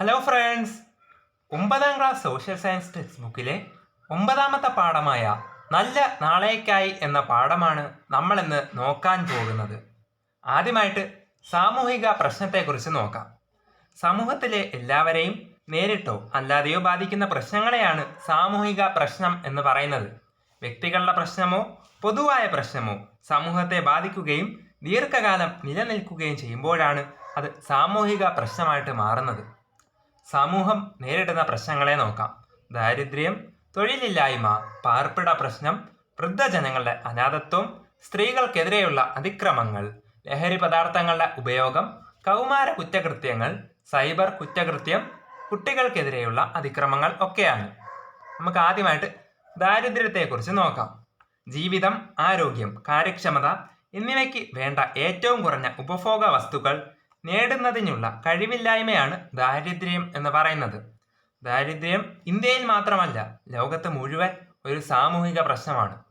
Hello friends ഒമ്പതാം class social science text ബുക്കിലെ ഒമ്പതാമത്തെ പാഠമായ നല്ല നാളേക്കായി എന്ന പാഠമാണ് നമ്മളിന്ന് നോക്കാൻ പോകുന്നത്. ആദ്യമായിട്ട് സാമൂഹിക പ്രശ്നത്തെക്കുറിച്ച് നോക്കാം. സമൂഹത്തിലെ എല്ലാവരെയും നേരിട്ടോ അല്ലാതെയോ ബാധിക്കുന്ന പ്രശ്നങ്ങളെയാണ് സാമൂഹിക പ്രശ്നം എന്ന് പറയുന്നത്. വ്യക്തികളുടെ പ്രശ്നമോ പൊതുവായ പ്രശ്നമോ സമൂഹത്തെ ബാധിക്കുകയും ദീർഘകാലം നിലനിൽക്കുകയും ചെയ്യുമ്പോഴാണ് അത് സാമൂഹിക പ്രശ്നമായിട്ട് മാറുന്നത്. സമൂഹം നേരിടുന്ന പ്രശ്നങ്ങളെ നോക്കാം. ദാരിദ്ര്യം തൊഴിലില്ലായ്മ പാർപ്പിട പ്രശ്നം വൃദ്ധജനങ്ങളുടെ അനാഥത്വം സ്ത്രീകൾക്കെതിരെയുള്ള അതിക്രമങ്ങൾ ലഹരി പദാർത്ഥങ്ങളുടെ ഉപയോഗം കൗമാര കുറ്റകൃത്യങ്ങൾ സൈബർ കുറ്റകൃത്യം കുട്ടികൾക്കെതിരെയുള്ള അതിക്രമങ്ങൾ ഒക്കെയാണ്. നമുക്ക് ആദ്യമായിട്ട് ദാരിദ്ര്യത്തെക്കുറിച്ച് നോക്കാം. ജീവിതം ആരോഗ്യം കാര്യക്ഷമത എന്നിവയ്ക്ക് വേണ്ട ഏറ്റവും കുറഞ്ഞ ഉപഭോഗ വസ്തുക്കൾ നേടുന്നതിനുള്ള കഴിവില്ലായ്മയാണ് ദാരിദ്ര്യം എന്ന് പറയുന്നത്. ദാരിദ്ര്യം ഇന്ത്യയിൽ മാത്രമല്ല ലോകത്ത് മുഴുവൻ ഒരു സാമൂഹിക പ്രശ്നമാണ്.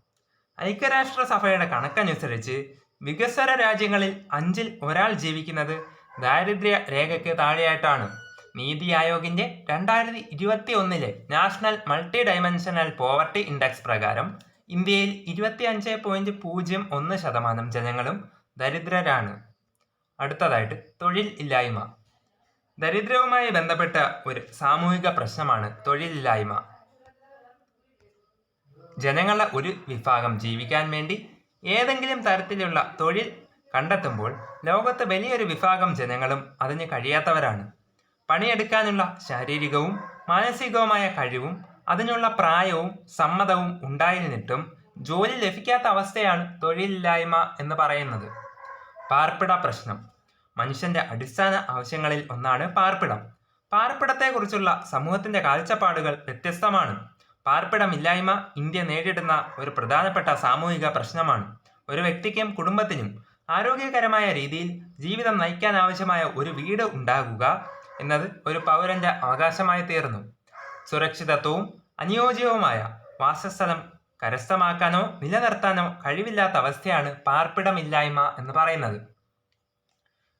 ഐക്യരാഷ്ട്ര സഭയുടെ കണക്കനുസരിച്ച് വികസ്വര രാജ്യങ്ങളിൽ അഞ്ചിൽ ഒരാൾ ജീവിക്കുന്നത് ദാരിദ്ര്യ രേഖയ്ക്ക് താഴെയായിട്ടാണ്. നീതി ആയോഗിന്റെ രണ്ടായിരത്തി ഇരുപത്തി ഒന്നിലെ national multi dimensional poverty index പ്രകാരം ഇന്ത്യയിൽ ഇരുപത്തി അഞ്ച് പോയിന്റ് പൂജ്യം ഒന്ന് ശതമാനം ജനങ്ങളും ദരിദ്രരാണ്. അടുത്തതായിട്ട് തൊഴിൽ ഇല്ലായ്മ ദരിദ്രവുമായി ബന്ധപ്പെട്ട ഒരു സാമൂഹിക പ്രശ്നമാണ് തൊഴിലില്ലായ്മ. ജനങ്ങളുടെ ഒരു വിഭാഗം ജീവിക്കാൻ വേണ്ടി ഏതെങ്കിലും തരത്തിലുള്ള തൊഴിൽ കണ്ടെത്തുമ്പോൾ ലോകത്ത് വലിയൊരു വിഭാഗം ജനങ്ങളും അതിന് കഴിയാത്തവരാണ്. പണിയെടുക്കാനുള്ള ശാരീരികവും മാനസികവുമായ കഴിവും അതിനുള്ള പ്രായവും സമ്മതവും ഉണ്ടായിരുന്നിട്ടും ജോലി ലഭിക്കാത്ത അവസ്ഥയാണ് തൊഴിലില്ലായ്മ എന്ന് പറയുന്നത്. പാർപ്പിട പ്രശ്നം. മനുഷ്യന്റെ അടിസ്ഥാന ആവശ്യങ്ങളിൽ ഒന്നാണ് പാർപ്പിടം. പാർപ്പിടത്തെക്കുറിച്ചുള്ള സമൂഹത്തിന്റെ കാഴ്ചപ്പാടുകൾ വ്യത്യസ്തമാണ്. പാർപ്പിടമില്ലായ്മ ഇന്ത്യ നേരിടുന്ന ഒരു പ്രധാനപ്പെട്ട സാമൂഹിക പ്രശ്നമാണ്. ഒരു വ്യക്തിക്കും കുടുംബത്തിനും ആരോഗ്യകരമായ രീതിയിൽ ജീവിതം നയിക്കാൻ ആവശ്യമായ ഒരു വീട് ഉണ്ടാകുക എന്നത് ഒരു പൗരന്റെ അവകാശമായി തീർന്നു. സുരക്ഷിതത്വവും അനുയോജ്യവുമായ വാസസ്ഥലം കരസ്ഥമാക്കാനോ നിലനിർത്താനോ കഴിവില്ലാത്ത അവസ്ഥയാണ് പാർപ്പിടമില്ലായ്മ എന്ന് പറയുന്നത്.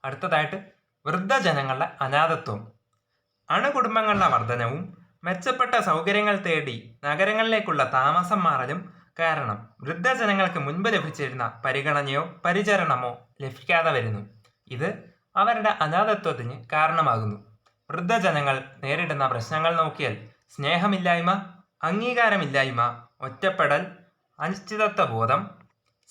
അടുത്തതായിട്ട് വൃദ്ധജനങ്ങളുടെ അനാഥത്വം. അണുകുടുംബങ്ങളുടെ വർധനവും മെച്ചപ്പെട്ട സൗകര്യങ്ങൾ തേടി നഗരങ്ങളിലേക്കുള്ള താമസം മാറലും കാരണം വൃദ്ധജനങ്ങൾക്ക് മുൻപ് ലഭിച്ചിരുന്ന പരിഗണനയോ പരിചരണമോ ലഭിക്കാതെ വരുന്നു. ഇത് അവരുടെ അനാഥത്വത്തിന് കാരണമാകുന്നു. വൃദ്ധജനങ്ങൾ നേരിടുന്ന പ്രശ്നങ്ങൾ നോക്കിയാൽ സ്നേഹമില്ലായ്മ അംഗീകാരമില്ലായ്മ ഒറ്റപ്പെടൽ അനിശ്ചിതത്വ ബോധം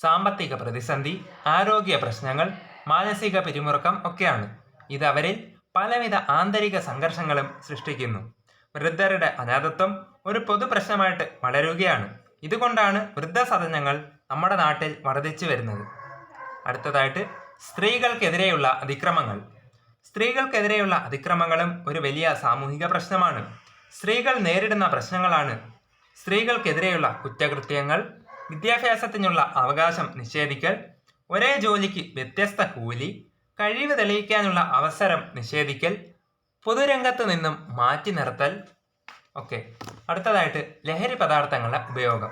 സാമ്പത്തിക പ്രതിസന്ധി ആരോഗ്യ പ്രശ്നങ്ങൾ മാനസിക പിരിമുറുക്കം ഒക്കെയാണ്. ഇത് അവരിൽ പലവിധ ആന്തരിക സംഘർഷങ്ങളും സൃഷ്ടിക്കുന്നു. വൃദ്ധരുടെ അനാഥത്വം ഒരു പൊതു പ്രശ്നമായിട്ട് വളരുകയാണ്. ഇതുകൊണ്ടാണ് വൃദ്ധസദനങ്ങൾ നമ്മുടെ നാട്ടിൽ വർദ്ധിച്ചു വരുന്നത്. അടുത്തതായിട്ട് സ്ത്രീകൾക്കെതിരെയുള്ള അതിക്രമങ്ങൾ. സ്ത്രീകൾക്കെതിരെയുള്ള അതിക്രമങ്ങളും ഒരു വലിയ സാമൂഹിക പ്രശ്നമാണ്. സ്ത്രീകൾ നേരിടുന്ന പ്രശ്നങ്ങളാണ് സ്ത്രീകൾക്കെതിരെയുള്ള കുറ്റകൃത്യങ്ങൾ വിദ്യാഭ്യാസത്തിനുള്ള അവകാശം നിഷേധിക്കൽ ഒരേ ജോലിക്ക് വ്യത്യസ്ത കൂലി കഴിവ് തെളിയിക്കാനുള്ള അവസരം നിഷേധിക്കൽ പൊതുരംഗത്ത് നിന്നും മാറ്റി നിർത്തൽ. ഓക്കെ. അടുത്തതായിട്ട് ലഹരി പദാർത്ഥങ്ങളുടെ ഉപയോഗം.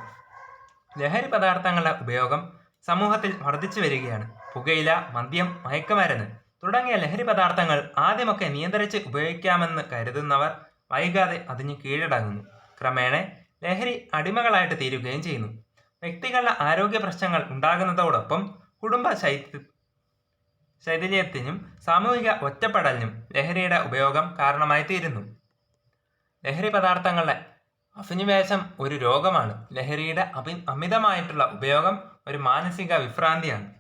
ലഹരി പദാർത്ഥങ്ങളുടെ ഉപയോഗം സമൂഹത്തിൽ വർദ്ധിച്ചു വരികയാണ്. പുകയില മദ്യം മയക്കുമരുന്ന് തുടങ്ങിയ ലഹരി പദാർത്ഥങ്ങൾ ആദ്യമൊക്കെ നിയന്ത്രിച്ച് ഉപയോഗിക്കാമെന്ന് കരുതുന്നവർ വൈകാതെ അതിന് കീഴടങ്ങുന്നു. ക്രമേണ ലഹരി അടിമകളായിട്ട് തീരുകയും ചെയ്യുന്നു. വ്യക്തികളുടെ ആരോഗ്യ പ്രശ്നങ്ങൾ ഉണ്ടാകുന്നതോടൊപ്പം കുടുംബ ശൈത്യ സാമൂഹിക ഒറ്റപ്പെടലിനും ലഹരിയുടെ ഉപയോഗം കാരണമായി തീരുന്നു. ലഹരി പദാർത്ഥങ്ങളുടെ അഭിനിവേശം ഒരു രോഗമാണ്. ലഹരിയുടെ അഭി അമിതമായിട്ടുള്ള ഉപയോഗം ഒരു മാനസിക വിഭ്രാന്തിയാണ്.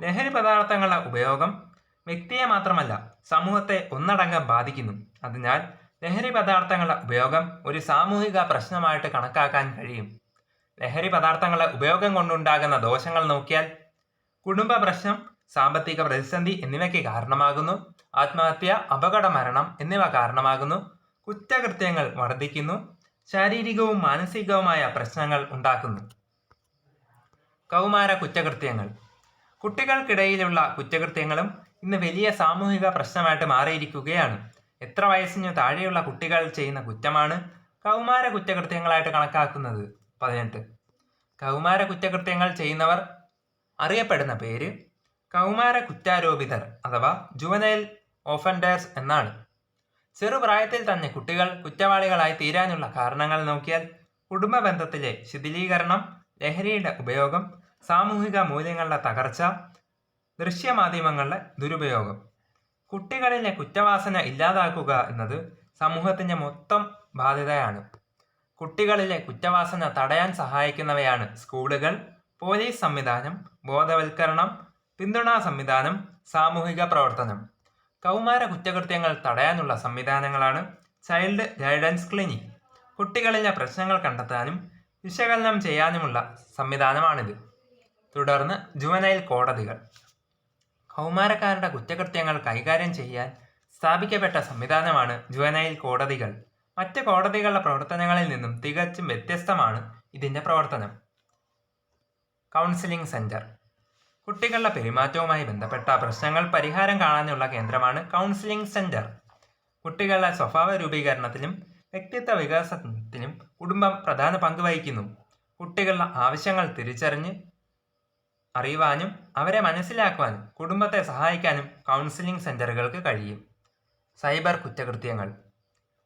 ലഹരി പദാർത്ഥങ്ങളുടെ ഉപയോഗം വ്യക്തിയെ മാത്രമല്ല സമൂഹത്തെ ഒന്നടങ്കം ബാധിക്കുന്നു. അതിനാൽ ലഹരി പദാർത്ഥങ്ങളുടെ ഉപയോഗം ഒരു സാമൂഹിക പ്രശ്നമായിട്ട് കണക്കാക്കാൻ കഴിയും. ലഹരി പദാർത്ഥങ്ങളുടെ ഉപയോഗം കൊണ്ടുണ്ടാകുന്ന ദോഷങ്ങൾ നോക്കിയാൽ കുടുംബ പ്രശ്നം സാമ്പത്തിക പ്രതിസന്ധി എന്നിവയ്ക്ക് കാരണമാകുന്നു. ആത്മഹത്യ അപകട മരണം എന്നിവ കാരണമാകുന്നു. കുറ്റകൃത്യങ്ങൾ വർദ്ധിക്കുന്നു. ശാരീരികവും മാനസികവുമായ പ്രശ്നങ്ങൾ ഉണ്ടാക്കുന്നു. കൗമാര കുറ്റകൃത്യങ്ങൾ. കുട്ടികൾക്കിടയിലുള്ള കുറ്റകൃത്യങ്ങളും ഇന്ന് വലിയ സാമൂഹിക പ്രശ്നമായിട്ട് മാറിയിരിക്കുകയാണ്. എത്ര വയസ്സിന് താഴെയുള്ള കുട്ടികൾ ചെയ്യുന്ന കുറ്റമാണ് കൗമാര കുറ്റകൃത്യങ്ങളായിട്ട് കണക്കാക്കുന്നത്. പതിനെട്ട്. കൗമാര കുറ്റകൃത്യങ്ങൾ ചെയ്യുന്നവർ അറിയപ്പെടുന്ന പേര് കൗമാര കുറ്റാരോപിതർ അഥവാ ജുവനൈൽ ഓഫൻഡേഴ്സ് എന്നാണ്. ചെറുപ്രായത്തിൽ തന്നെ കുട്ടികൾ കുറ്റവാളികളായി തീരാനുള്ള കാരണങ്ങൾ നോക്കിയാൽ കുടുംബ ബന്ധത്തിലെ ശിഥിലീകരണം ലഹരിയുടെ ഉപയോഗം സാമൂഹിക മൂല്യങ്ങളുടെ തകർച്ച ദൃശ്യമാധ്യമങ്ങളുടെ ദുരുപയോഗം. കുട്ടികളിലെ കുറ്റവാസന ഇല്ലാതാക്കുക എന്നത് സമൂഹത്തിന്റെ മൊത്തം ബാധ്യതയാണ്. കുട്ടികളിലെ കുറ്റവാസന തടയാൻ സഹായിക്കുന്നവയാണ് സ്കൂളുകൾ പോലീസ് സംവിധാനം ബോധവൽക്കരണം പിന്തുണാ സംവിധാനം സാമൂഹിക പ്രവർത്തനം. കൗമാര കുറ്റകൃത്യങ്ങൾ തടയാനുള്ള സംവിധാനങ്ങളാണ് ചൈൽഡ് ഗൈഡൻസ് ക്ലിനിക്. കുട്ടികളിലെ പ്രശ്നങ്ങൾ കണ്ടെത്താനും വിശകലനം ചെയ്യാനുമുള്ള സംവിധാനമാണിത്. തുടർന്ന് ജുവനൈൽ കോടതികൾ. കൗമാരക്കാരുടെ കുറ്റകൃത്യങ്ങൾ കൈകാര്യം ചെയ്യാൻ സ്ഥാപിക്കപ്പെട്ട സംവിധാനമാണ് ജുവനൈൽ കോടതികൾ. മറ്റ് കോടതികളുടെ പ്രവർത്തനങ്ങളിൽ നിന്നും തികച്ചും വ്യത്യസ്തമാണ് ഇതിന്റെ പ്രവർത്തനം. കൗൺസിലിംഗ് സെന്റർ കുട്ടികളുടെ പെരുമാറ്റവുമായി ബന്ധപ്പെട്ട പ്രശ്നങ്ങൾ പരിഹാരം കാണാനുള്ള കേന്ദ്രമാണ് കൗൺസിലിംഗ് സെന്റർ കുട്ടികളുടെ സ്വഭാവ രൂപീകരണത്തിലും വ്യക്തിത്വ വികാസത്തിനും കുടുംബം പ്രധാന പങ്ക് വഹിക്കുന്നു. കുട്ടികളുടെ ആവശ്യങ്ങൾ തിരിച്ചറിഞ്ഞ് അറിയുവാനും അവരെ മനസ്സിലാക്കുവാനും കുടുംബത്തെ സഹായിക്കാനും കൗൺസിലിംഗ് സെന്ററുകൾക്ക് കഴിയും. സൈബർ കുറ്റകൃത്യങ്ങൾ.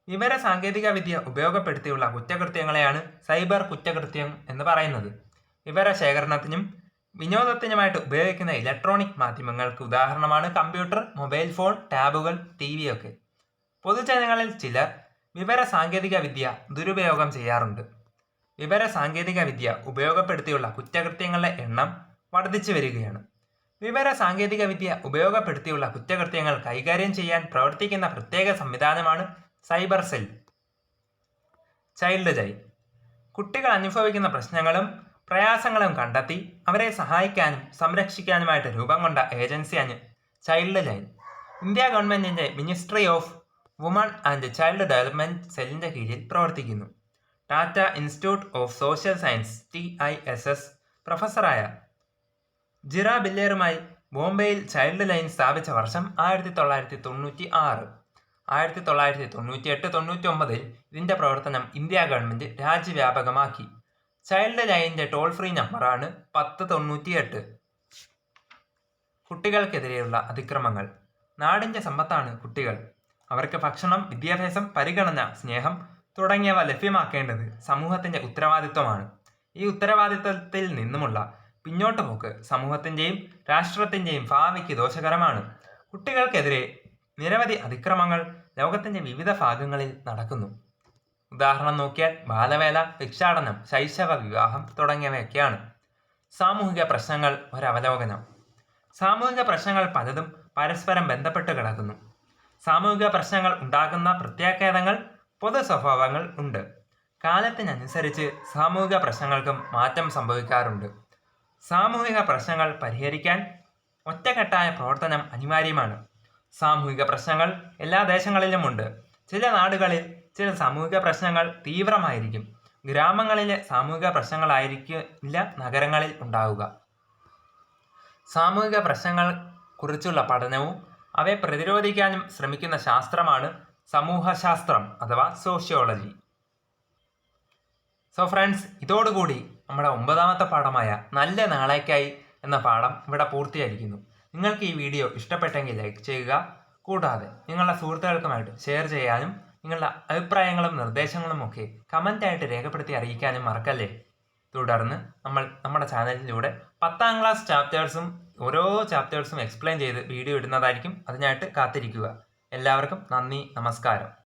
വിവര സാങ്കേതിക വിദ്യ ഉപയോഗപ്പെടുത്തിയുള്ള കുറ്റകൃത്യങ്ങളെയാണ് സൈബർ കുറ്റകൃത്യം എന്ന് പറയുന്നത്. വിവര ശേഖരണത്തിനും വിനോദത്തിനുമായിട്ട് ഉപയോഗിക്കുന്ന ഇലക്ട്രോണിക് മാധ്യമങ്ങൾക്ക് ഉദാഹരണമാണ് കമ്പ്യൂട്ടർ മൊബൈൽ ഫോൺ ടാബുകൾ ടി വി ഒക്കെ. പൊതുജനങ്ങളിൽ ചിലർ വിവര സാങ്കേതിക വിദ്യ ദുരുപയോഗം ചെയ്യാറുണ്ട്. വിവര സാങ്കേതിക വിദ്യ ഉപയോഗപ്പെടുത്തിയുള്ള കുറ്റകൃത്യങ്ങളുടെ എണ്ണം വർദ്ധിച്ചു വരികയാണ്. വിവര സാങ്കേതിക വിദ്യ ഉപയോഗപ്പെടുത്തിയുള്ള കുറ്റകൃത്യങ്ങൾ കൈകാര്യം ചെയ്യാൻ പ്രവർത്തിക്കുന്ന പ്രത്യേക സംവിധാനമാണ് സൈബർ സെൽ. ചൈൽഡ് ലൈൻ കുട്ടികൾ അനുഭവിക്കുന്ന പ്രശ്നങ്ങളും പ്രയാസങ്ങളും കണ്ടെത്തി അവരെ സഹായിക്കാനും സംരക്ഷിക്കാനുമായിട്ട് രൂപം കൊണ്ട ഏജൻസിയാണ് ചൈൽഡ് ലൈൻ ഇന്ത്യ ഗവൺമെന്റിന്റെ ministry of woman and child development സെല്ലിന്റെ കീഴിൽ പ്രവർത്തിക്കുന്നു. Tata institute of social science T I S S പ്രൊഫസറായ ജിറ ബില്ലേറുമായി ബോംബെയിൽ ചൈൽഡ് ലൈൻ സ്ഥാപിച്ച വർഷം ആയിരത്തി തൊള്ളായിരത്തി തൊണ്ണൂറ്റി ആറ് ആയിരത്തി തൊള്ളായിരത്തി തൊണ്ണൂറ്റി എട്ട് തൊണ്ണൂറ്റി ഒമ്പതിൽ ഇതിന്റെ പ്രവർത്തനം ഇന്ത്യ ഗവൺമെന്റ് രാജ്യവ്യാപകമാക്കി. ചൈൽഡ് ലൈനിന്റെ ടോൾ ഫ്രീ നമ്പറാണ് പത്ത് തൊണ്ണൂറ്റി എട്ട് കുട്ടികൾക്കെതിരെയുള്ള അതിക്രമങ്ങൾ. നാടിന്റെ സമ്പത്താണ് കുട്ടികൾ. അവർക്ക് ഭക്ഷണം വിദ്യാഭ്യാസം പരിഗണന സ്നേഹം തുടങ്ങിയവ ലഭ്യമാക്കേണ്ടത് സമൂഹത്തിന്റെ ഉത്തരവാദിത്വമാണ്. ഈ ഉത്തരവാദിത്വത്തിൽ നിന്നുമുള്ള പിന്നോട്ട് പോക്ക് സമൂഹത്തിന്റെയും രാഷ്ട്രത്തിന്റെയും ഭാവിക്ക് ദോഷകരമാണ്. കുട്ടികൾക്കെതിരെ നിരവധി അതിക്രമങ്ങൾ ലോകത്തിന്റെ വിവിധ ഭാഗങ്ങളിൽ നടക്കുന്നു. ഉദാഹരണം നോക്കിയാൽ ബാലവേല ഭിക്ഷാടനം ശൈശവ വിവാഹം തുടങ്ങിയവയൊക്കെയാണ്. സാമൂഹിക പ്രശ്നങ്ങൾ ഒരവലോകനം. സാമൂഹിക പ്രശ്നങ്ങൾ പലതും പരസ്പരം ബന്ധപ്പെട്ട് കിടക്കുന്നു. സാമൂഹിക പ്രശ്നങ്ങൾ ഉണ്ടാകുന്ന പ്രത്യാഘാതങ്ങൾ പൊതു സ്വഭാവങ്ങൾ ഉണ്ട്. കാലത്തിനനുസരിച്ച് സാമൂഹിക പ്രശ്നങ്ങൾക്കും മാറ്റം സംഭവിക്കാറുണ്ട്. സാമൂഹിക പ്രശ്നങ്ങൾ പരിഹരിക്കാൻ ഒറ്റക്കെട്ടായ പ്രവർത്തനം അനിവാര്യമാണ്. സാമൂഹിക പ്രശ്നങ്ങൾ എല്ലാ ദേശങ്ങളിലുമുണ്ട്. ചില നാടുകളിൽ ചില സാമൂഹിക പ്രശ്നങ്ങൾ തീവ്രമായിരിക്കും. ഗ്രാമങ്ങളിലെ സാമൂഹിക പ്രശ്നങ്ങളായിരിക്കില്ല നഗരങ്ങളിൽ ഉണ്ടാവുക. സാമൂഹിക പ്രശ്നങ്ങൾ കുറിച്ചുള്ള പഠനവും അവയെ പ്രതിരോധിക്കാനും ശ്രമിക്കുന്ന ശാസ്ത്രമാണ് സമൂഹശാസ്ത്രം അഥവാ സോഷ്യോളജി. സോ ഫ്രണ്ട്സ് ഇതോടുകൂടി നമ്മുടെ ഒമ്പതാമത്തെ പാഠമായ നല്ല നാളേക്കായി എന്ന പാഠം ഇവിടെ പൂർത്തിയായിരിക്കുന്നു. നിങ്ങൾക്ക് ഈ വീഡിയോ ഇഷ്ടപ്പെട്ടെങ്കിൽ ലൈക്ക് ചെയ്യുക കൂടാതെ നിങ്ങളുടെ സുഹൃത്തുക്കൾക്കുമായിട്ട് ഷെയർ ചെയ്യാനും നിങ്ങളുടെ അഭിപ്രായങ്ങളും നിർദ്ദേശങ്ങളും ഒക്കെ കമന്റായിട്ട് രേഖപ്പെടുത്തി അറിയിക്കാനും മറക്കല്ലേ? തുടർന്ന് നമ്മൾ നമ്മുടെ ചാനലിലൂടെ പത്താം ക്ലാസ് ചാപ്റ്റേഴ്സും ഓരോ ചാപ്റ്റേഴ്സും എക്സ്പ്ലെയിൻ ചെയ്ത് വീഡിയോ ഇടുന്നതായിരിക്കും അതിനായിട്ട് കാത്തിരിക്കുക. എല്ലാവർക്കും നന്ദി നമസ്കാരം.